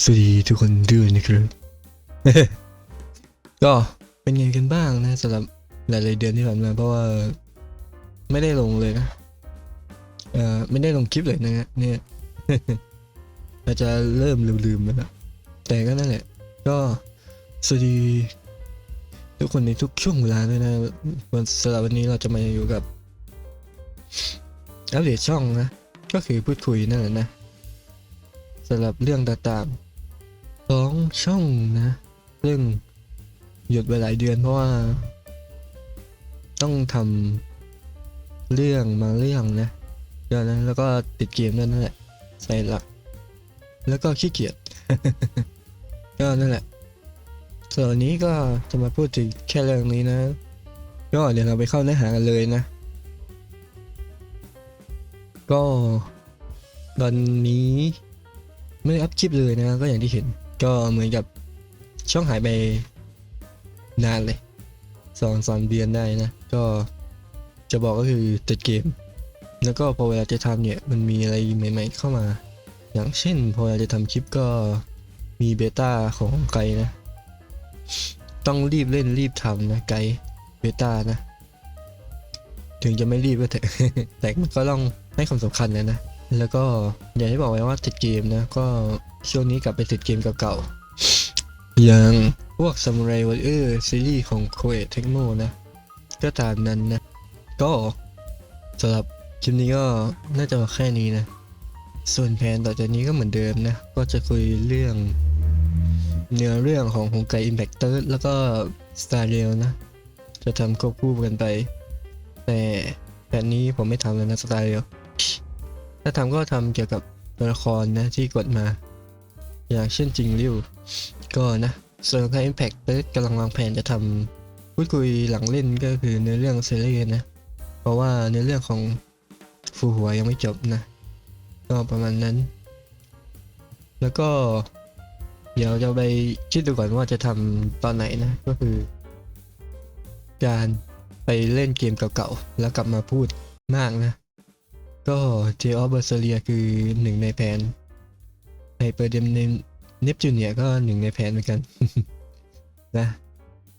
สวัสดีทุกคนด้วยนะครับก็เป็นไงกันบ้างนะสำหรับหลายๆเดือนที่ผ่านมาเพราะว่าไม่ได้ลงเลยนะเอ่อไม่ได้ลงคลิปเลยนะฮะเนี่ยอาจจะเริ่มลืมๆแล้วแต่ก็นั่นแหละ ก็สวัสดีทุกคนในทุกช่วงเวลาด้วยนะวันสำหรับวันนี้เราจะมาอยู่กับอัปเดตช่องนะ ก็คือพูดคุยนั่นแหละนะ สำหรับเรื่องต่างๆสองช่องนะเรื่งหยุดไปหลายเดือนเพราะว่า ต้องทำเรื่องบาเรื่องนะเดี๋ยวนแล้วก็ติดเกมนั่นแหละใส่หลัก แล้วก็ขี้เกียจก็นั่นแหละส่วนนนี้ก็จะมาพูดถึงแค่เรื่องนี้นะ ก็เดี๋ยวเราไปเข้าเนื้อหากันเลยนะ ก็ตอนนี้ ไม่ได้อัพคลิปเลยนะ ก็อย่างที่เห็น ก็เหมือนกับช่องหายไปนานเลยสองสามเดือนได้นะ ก็จะบอกก็คือติดเกม แล้วก็พอเวลาจะทำเนี่ย มันมีอะไรใหม่ๆเข้ามา อย่างเช่น พอเวลาจะทำคลิปก็มีเบต้าของไกลนะ ต้องรีบเล่นรีบทำนะไกลเบต้านะ ถึงจะไม่รีบก็เถอะแต่มันก็ต้องให้ความสำคัญนะนะ แล้วก็อย่างที่บอกไว้ว่าติดเกมนะ ก็ช่วงนี้กลับไปติดเกมเก่าๆ อย่างพวก Samurai Warrior ซีรีส์ของโคเอทเทคโนนะ ก็ตามนั้นนะ ก็สำหรับคลิปนี้ก็น่าจะแค่นี้นะ ส่วนแผนต่อจากนี้ก็เหมือนเดิมนะ ก็จะคุยเรื่อง เนื้อเรื่องของฮงไกอิมแพคเตอร์แล้วก็ Star Rail นะ จะทำควบคู่กันไป แต่แผนนี้ผมไม่ทำแล้วนะ Star Rail ถ้าทำก็ทำเกี่ยวกับตัวละครนะที่กดมา อย่างเช่นจริงริวก็นะส่วนของ Impact เติร์กำลังวางแผนจะทำพูดคุยหลังเล่นก็คือเนื้อเรื่องเซรีส์นะ เพราะว่าเนื้อเรื่องของฟูหัวยังไม่จบนะ ก็ประมาณนั้น แล้วก็เดี๋ยวจะไปคิดดูก่อนว่าจะทำตอนไหนนะ ก็คือ การไปเล่นเกมเก่าๆ แล้วกลับมาพูดมากนะ ก็ j of b e r s e r i a คือหนึ่งในแผนไฮเปอร์เดมเนปจูเนียก็หนึ่งในแผนเหมือนกันนะ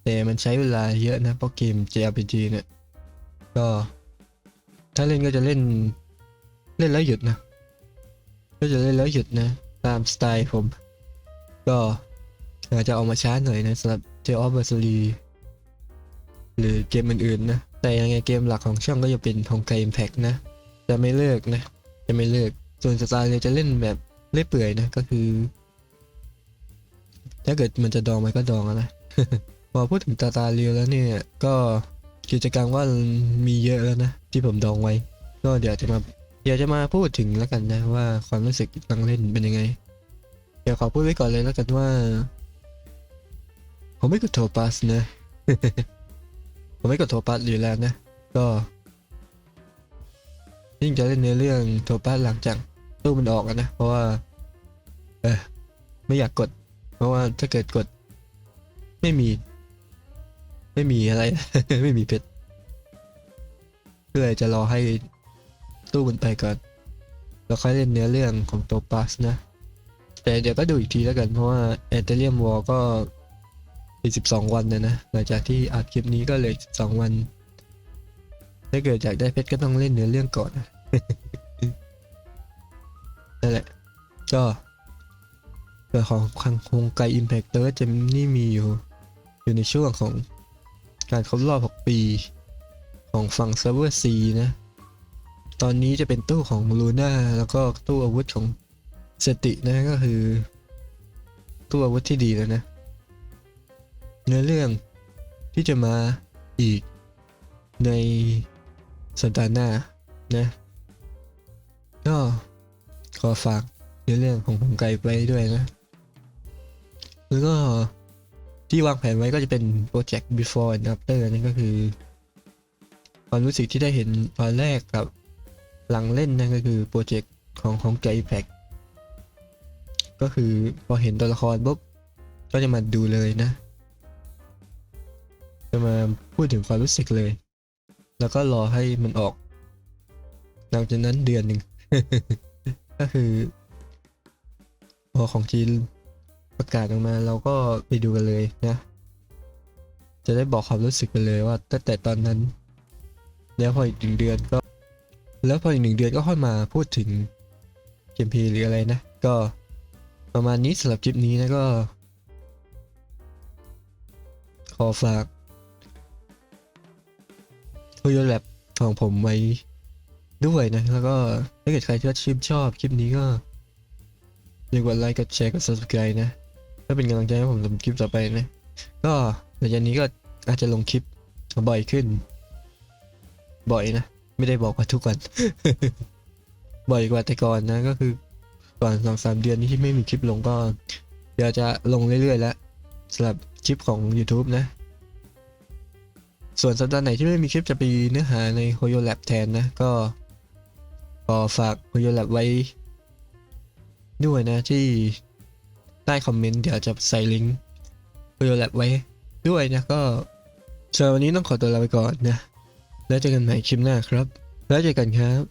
แต่มันใช้เวลาเยอะนะเพราะเกม JRPG เนี่ยก็ ถ้าเล่นก็จะเล่นเล่นแล้วหยุดนะ ก็จะเล่นแล้วหยุดนะ ตามสไตล์ผม ก็อาจจะออกมาช้าหน่อยนะสำหรับ j of b e r s e r i หรือเกมอื่นๆนะ แต่ยังไงเกมหลักของช่องก็จะเป็นของไกอิมแพกนะ จะไม่เลิกนะ จะไม่เลิก ส่วนสไตล์เลยจะเล่นแบบเล่เปื่อยนะก็คือ ถ้าเกิดมันจะดองมันก็ดองนะพอพูดถึงตาตาเรียวแล้วเนี่ย ก็กิจกรรมว่ามีเยอะแล้วนะ ที่ผมดองไว้ ก็เดี๋ยวจะมาเดี๋ยวจะมาพูดถึงแล้วกันนะว่าความรู้สึกตั้งเล่นเป็นยังไง เดี๋ยวขอพูดไว้ก่อนเลยแล้วกันว่า ผมไม่กดโทรปัสนะ ผมไม่กดโทรปัสอยู่แล้วนะ ก็ ยิ่งจะเล่นในเรื่องโทปัสหลังจากตู้มันออกนะ เพราะว่า เออไม่อยากกด เพราะว่าถ้าเกิดกด ไม่มี ไม่มีอะไร ไม่มีเพชรก็เลยจะรอให้ตู้มันไปก่อนแล้วค่อยเล่นเนื้อเรื่องของโทปัสนะ แต่เดี๋ยวก็ดูอีกทีแล้วกัน เพราะว่าแอนเทเรียมวอลก็อีกสิบสองวันนะนะ หลังจากที่อัดคลิปนี้ก็เลยสองวัน ถ้าเกิดอยากได้เพชรก็ต้องเล่นเนื้อเรื่องก่อนนั่นแหละก็เกิดของคังคงไกอิมแพคเตอร์จะนี่มีอยู่ อยู่ในช่วงของการครบรอบ 6 ปีของฝั่งเซิร์ฟเวอร์ C นะ ตอนนี้จะเป็นตู้ของลูน่าแล้วก็ตู้อาวุธของสตินะก็คือตัวอาวุธที่ดีแล้วนะ เนื้อเรื่องที่จะมาอีกใน สัปดาห์หน้านะก็ขอฝากเนื้อเรื่องของผมไกลไปด้วยนะ แล้วก็ที่วางแผนไว้ก็จะเป็นโปรเจกต์ before and after นั่นก็คือ ความรู้สึกที่ได้เห็นตอนแรกกับหลังเล่นนั่นก็คือโปรเจกต์ของของไกลแพ็กก็คือพอเห็นตัวละครปุ๊บก็จะมาดูเลยนะ จะมาพูดถึงความรู้สึกเลย แล้วก็รอให้มันออก หลังจากนั้นเดือนหนึ่ง ก็คือ พอของจีนประกาศออกมาเราก็ไปดูกันเลยนะ จะได้บอกความรู้สึกกันเลยว่าตั้งแต่ตอนนั้น แล้วพออีกหนึ่งเดือนก็ แล้วพออีกหนึ่งเดือนก็ค่อยมาพูดถึงเกมพีหรืออะไรนะ ก็ประมาณนี้สำหรับคลิปนี้นะก็ ขอฝาก คุยแลบของผมไว้ด้วยนะ แล้วก็ถ้าเกิดใครที่ชื่นชอบคลิปนี้ก็อย่ากดไลค์กดแชร์กด subscribe นะเพื่อเป็นกำลังใจให้ผมทำคลิปต่อไปนะ ก็หลังจากนี้ก็อาจจะลงคลิปบ่อยขึ้น บ่อยนะ ไม่ได้บอกว่าทุกวัน บ่อยกว่าแต่ก่อนนะ ก็คือก่อนสองสามเดือนนี้ที่ไม่มีคลิปลงก็ เดี๋ยวจะลงเรื่อยๆแล้วสำหรับคลิปของ YouTube นะ ส่วนสัปดาห์ไหนที่ไม่มีคลิปจะไปเนื้อหาใน Hoyo Lab แทนนะ ก็ขอฝาก Hoyo Lab ไว้ ด้วยนะที่ใต้คอมเมนต์เดี๋ยวจะใส่ลิงก์ Hoyo Lab ไว้ด้วยนะก็สำหรับวันนี้ต้องขอตัวลาไปก่อนนะ แล้วเจอกันใหม่คลิปหน้าครับ แล้วเจอกันครับ